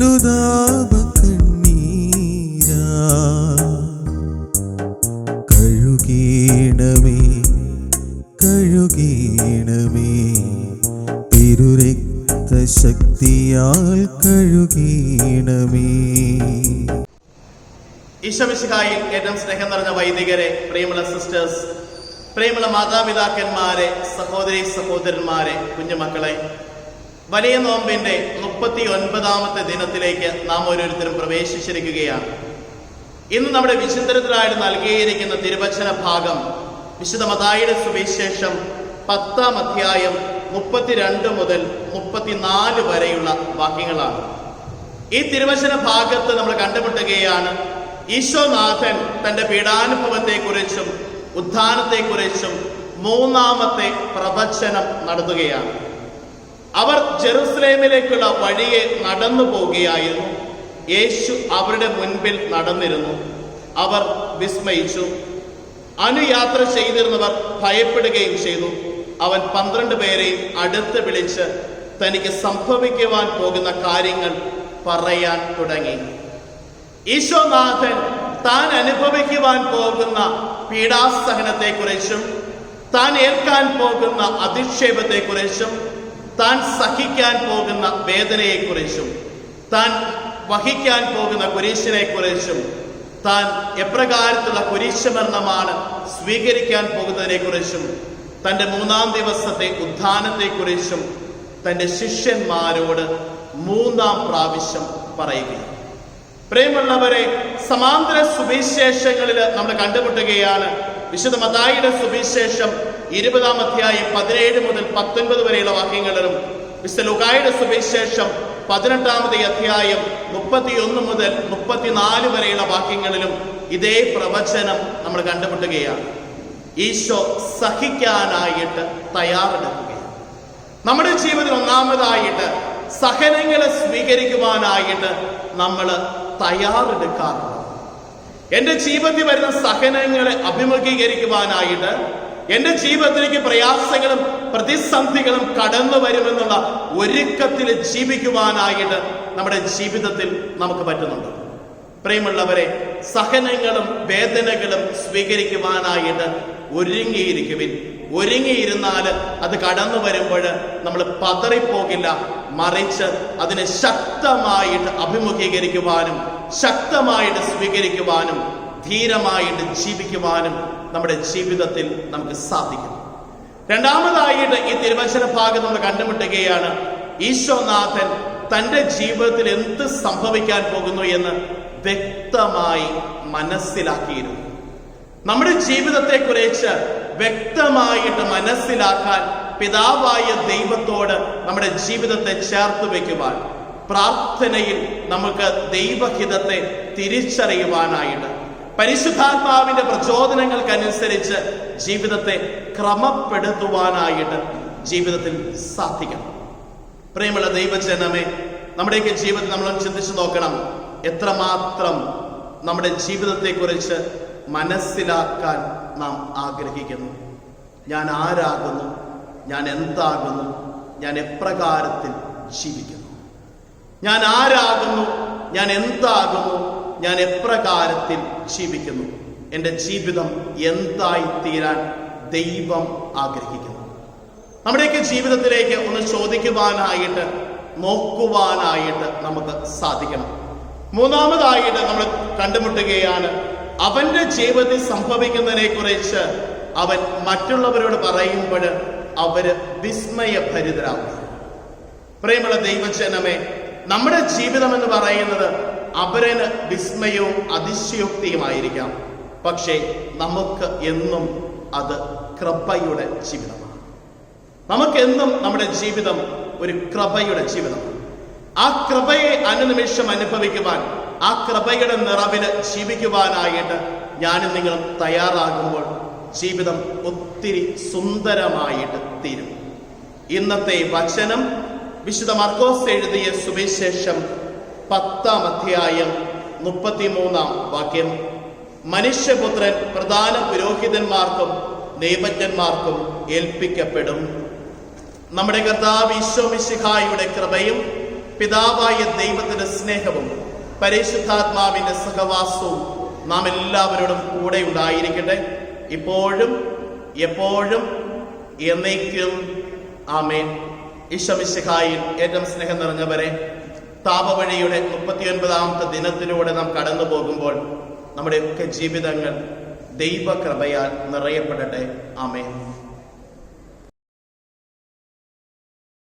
അനുതാപ കണ്ണീരാ കഴുകീണമേ കഴുകീണമേ. തിരുരക്ത ശക്തിയാൽ കഴുകീണമേ. ഈശോമിശിഹായിൽ ഏറ്റവും സ്നേഹം നിറഞ്ഞ വൈദികരെ പ്രിയമുള്ള സിസ്റ്റേഴ്സ് പ്രിയമുള്ള മാതാപിതാക്കന്മാരെ സഹോദരി സഹോദരന്മാരെ കുഞ്ഞുമക്കളെ വലിയ നോമ്പിന്റെ മുപ്പത്തി ഒൻപതാമത്തെ ദിനത്തിലേക്ക് നാം ഓരോരുത്തരും പ്രവേശിച്ചിരിക്കുകയാണ്. ഇന്ന് നമ്മുടെ വിശുദ്ധരത്തിനായിട്ട് നൽകിയിരിക്കുന്ന തിരുവചന ഭാഗം വിശുദ്ധ മതായുടെ സുവിശേഷം പത്താം അധ്യായം മുപ്പത്തിരണ്ട് മുതൽ മുപ്പത്തിനാല് വരെയുള്ള വാക്യങ്ങളാണ്. ഈ തിരുവചന ഭാഗത്ത് നമ്മൾ കണ്ടുമുട്ടുകയാണ് ഈശോനാഥൻ തന്റെ പീഡാനുഭവത്തെക്കുറിച്ചും ഉത്ഥാനത്തെക്കുറിച്ചും മൂന്നാമത്തെ പ്രവചനം നടത്തുകയാണ്. അവർ ജെറുസലേമിലേക്കുള്ള വഴിയെ നടന്നു പോവുകയായിരുന്നു. യേശു അവരുടെ മുൻപിൽ നടന്നിരുന്നു. അവർ വിസ്മയിച്ചു. അനുയാത്ര ചെയ്തിരുന്നവർ ഭയപ്പെടുകയും ചെയ്തു. അവൻ പന്ത്രണ്ട് പേരെയും അടുത്ത് വിളിച്ച് തനിക്ക് സംഭവിക്കുവാൻ പോകുന്ന കാര്യങ്ങൾ പറയാൻ തുടങ്ങി. ഈശോനാഥൻ താൻ അനുഭവിക്കുവാൻ പോകുന്ന പീഡാസഹനത്തെക്കുറിച്ചും താൻ ഏൽക്കാൻ പോകുന്ന അധിക്ഷേപത്തെക്കുറിച്ചും താൻ സഹിക്കാൻ പോകുന്ന വേദനയെക്കുറിച്ചും താൻ വഹിക്കാൻ പോകുന്ന കുരിശിനെക്കുറിച്ചും താൻ എപ്രകാരത്തുള്ള കുരിശമരണമാണ് സ്വീകരിക്കാൻ പോകുന്നതിനെക്കുറിച്ചും തന്റെ മൂന്നാം ദിവസത്തെ ഉത്ഥാനത്തെക്കുറിച്ചും തന്റെ ശിഷ്യന്മാരോട് മൂന്നാം പ്രാവശ്യം പറയുകയാണ് പ്രേമുള്ളവരെ സമാന്തര സുവിശേഷങ്ങളിൽ നമ്മൾ കണ്ടുമുട്ടുകയാണ് വിശുദ്ധ മതായിയുടെ സുവിശേഷം ഇരുപതാം അധ്യായം പതിനേഴ് മുതൽ പത്തൊൻപത് വരെയുള്ള വാക്യങ്ങളിലും വിശുദ്ധ ലുകായുടെ സുവിശേഷം പതിനെട്ടാമത് അധ്യായം മുപ്പത്തിയൊന്ന് മുതൽ മുപ്പത്തിനാല് വരെയുള്ള വാക്യങ്ങളിലും ഇതേ പ്രവചനം നമ്മൾ കണ്ടുമുട്ടുകയാണ്. ഈശോ സഹിക്കാനായിട്ട് തയ്യാറെടുക്കുകയാണ്. നമ്മുടെ ജീവിതത്തിൽ ഒന്നാമതായിട്ട് സഹനങ്ങളെ സ്വീകരിക്കുവാനായിട്ട് നമ്മൾ തയ്യാറെടുക്കാറുണ്ട്. എന്റെ ജീവിതത്തിൽ വരുന്ന സഹനങ്ങളെ അഭിമുഖീകരിക്കുവാനായിട്ട് എന്റെ ജീവിതത്തിലേക്ക് പ്രയാസങ്ങളും പ്രതിസന്ധികളും കടന്നു വരുമെന്നുള്ള ഒരുക്കത്തിൽ ജീവിക്കുവാനായിട്ട് നമ്മുടെ ജീവിതത്തിൽ നമുക്ക് പറ്റുന്നുണ്ട്. പ്രിയമുള്ളവരെ സഹനങ്ങളും വേദനകളും സ്വീകരിക്കുവാനായിട്ട് ഒരുങ്ങിയിരിക്കുവിൻ. ഒരുങ്ങിയിരുന്നാൽ അത് കടന്നു വരുമ്പോൾ നമ്മൾ പതറിപ്പോകില്ല. മറിച്ച് അതിനെ ശക്തമായിട്ട് അഭിമുഖീകരിക്കുവാനും ശക്തമായിട്ട് സ്വീകരിക്കുവാനും ധീരമായിട്ട് ജീവിക്കുവാനും നമ്മുടെ ജീവിതത്തിൽ നമുക്ക് സാധിക്കും രണ്ടാമതായിട്ട് ഈ തിരുവചന ഭാഗം നമ്മൾ കണ്ടുമുട്ടുകയാണ് ഈശോനാഥൻ തന്റെ ജീവിതത്തിൽ എന്ത് സംഭവിക്കാൻ പോകുന്നു എന്ന് വ്യക്തമായി മനസ്സിലാക്കിയിരുന്നു. നമ്മുടെ ജീവിതത്തെ കുറിച്ച് വ്യക്തമായിട്ട് മനസ്സിലാക്കാൻ പിതാവായ ദൈവത്തോട് നമ്മുടെ ജീവിതത്തെ ചേർത്ത് വെക്കുവാൻ പ്രാർത്ഥനയിൽ നമുക്ക് ദൈവഹിതത്തെ തിരിച്ചറിയുവാനായിട്ട് പരിശുദ്ധാത്മാവിന്റെ പ്രചോദനങ്ങൾക്കനുസരിച്ച് ജീവിതത്തെ ക്രമപ്പെടുത്തുവാനായിട്ട് ജീവിതത്തിൽ സാധിക്കണം. പ്രിയമുള്ള ദൈവജനമേ നമ്മുടെയൊക്കെ ജീവിതത്തിൽ നമ്മൾ ചിന്തിച്ചു നോക്കണം. എത്രമാത്രം നമ്മുടെ ജീവിതത്തെക്കുറിച്ച് മനസ്സിലാക്കാൻ നാം ആഗ്രഹിക്കുന്നു. ഞാൻ ആരാകുന്നു? ഞാൻ എന്താകുന്നു? ഞാൻ എപ്രകാരത്തിൽ ജീവിക്കുന്നു? ഞാൻ ആരാകുന്നു? ഞാൻ എന്താകുന്നു? ഞാൻ എപ്രകാരത്തിൽ ജീവിക്കുന്നു? എന്റെ ജീവിതം എന്തായി തീരാൻ ദൈവം ആഗ്രഹിക്കുന്നു. നമ്മുടെയൊക്കെ ജീവിതത്തിലേക്ക് ഒന്ന് ചോദിക്കുവാനായിട്ട് നോക്കുവാനായിട്ട് നമുക്ക് സാധിക്കണം. മൂന്നാമതായിട്ട് നമ്മൾ കണ്ടുമുട്ടുകയാണ് അവന്റെ ജീവിതത്തിൽ സംഭവിക്കുന്നതിനെ കുറിച്ച് അവൻ മറ്റുള്ളവരോട് പറയുമ്പോൾ അവർ വിസ്മയഭരിതരാകും പ്രേമുള്ള ദൈവജനമേ നമ്മുടെ ജീവിതം എന്ന് പറയുന്നത് അവരന് വിസ്മയവും അതിശയോക്തിയുമായിരിക്കാം. പക്ഷേ നമുക്ക് എന്നും അത് കൃപയുടെ ജീവിതമാണ്. നമുക്കെന്നും നമ്മുടെ ജീവിതം ഒരു കൃപയുടെ ജീവിതമാണ്. ആ കൃപയെ അനുനിമിഷം അനുഭവിക്കുവാൻ ആ കൃപയുടെ നിറവിൽ ജീവിക്കുവാനായിട്ട് ഞാനും നിങ്ങളും തയ്യാറാകുമ്പോൾ ജീവിതം ഒത്തിരി സുന്ദരമായിട്ട് തീരും. ഇന്നത്തെ വചനം വിശുദ്ധ മർക്കോസ് എഴുതിയ സുവിശേഷം പത്താം അധ്യായം മുപ്പത്തിമൂന്നാം വാക്യം. മനുഷ്യപുത്രൻ പ്രധാന പുരോഹിതന്മാർക്കും ദൈവജ്ഞന്മാർക്കും ഏൽപ്പിക്കപ്പെടും. നമ്മുടെ കർത്താവ് ഈശോ മിശിഹായുടെ കൃപയും പിതാവായ ദൈവത്തിന്റെ സ്നേഹവും പരിശുദ്ധാത്മാവിന്റെ സഹവാസവും നാം എല്ലാവരോടും കൂടെ ഉണ്ടായിരിക്കട്ടെ. ഇപ്പോഴും എപ്പോഴും എന്നേക്കും. ആമേൻ. ഈശോമിശിഹായിൽ ഏറ്റവും സ്നേഹം നിറഞ്ഞവരെ താപവഴിയുടെ മുപ്പത്തിയൊൻപതാമത്തെ ദിനത്തിലൂടെ നാം കടന്നു പോകുമ്പോൾ നമ്മുടെയൊക്കെ ജീവിതങ്ങൾ ദൈവകൃപയാൽ നിറയപ്പെടട്ടെ. ആമേൻ.